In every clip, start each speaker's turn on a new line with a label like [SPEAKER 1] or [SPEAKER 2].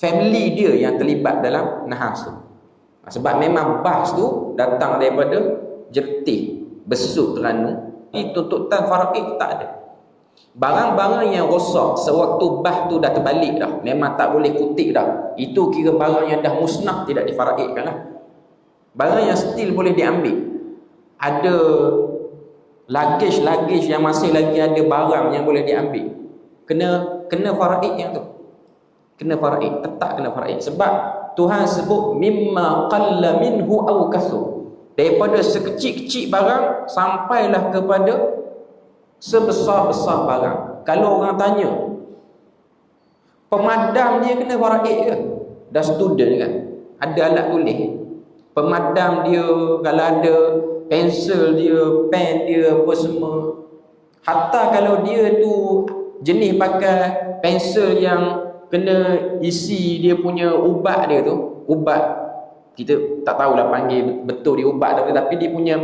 [SPEAKER 1] family dia yang terlibat dalam nahas tu. Sebab memang bas tu datang daripada jertih, besuk teranu. Ini tuntutan faraid tak ada. Barang-barang yang rosak sewaktu bah tu dah terbalik dah. Memang tak boleh kutip dah. Itu kira barang yang dah musnah tidak difaraidkan lah. Barang yang still boleh diambil. Ada luggage-luggage yang masih lagi ada barang yang boleh diambil. Kena kena faraid yang tu. Kena faraid, tetap kena faraid. Sebab Tuhan sebut mimma qalla minhu aw kasur. Daripada sekecil-kecil barang sampailah kepada sebesar-besar barang. Kalau orang tanya, pemadam dia kena faraid ke? Dah student kan? Ada alat tulis. Pemadam dia kalau ada pensel dia, pen dia apa semua. Hatta kalau dia tu jenis pakai pensel yang kena isi dia punya ubat dia tu, ubat kita tak tahulah panggil betul dia ubat tapi tapi dia punya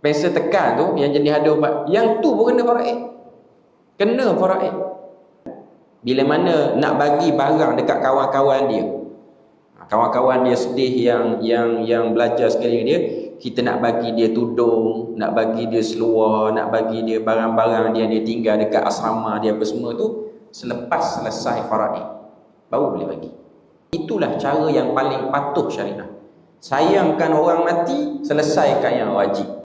[SPEAKER 1] pensel tekan tu yang jenis ada ubat, yang tu pun kena faraid. Kena faraid. Bila mana nak bagi barang dekat kawan-kawan dia. Kawan-kawan dia sedih yang yang yang belajar sekali dia, kita nak bagi dia tudung, nak bagi dia seluar, nak bagi dia barang-barang dia dia tinggal dekat asrama dia apa semua tu selepas selesai faraid baru boleh bagi. Itulah cara yang paling patuh syariah. Sayangkan orang mati, selesaikan yang wajib.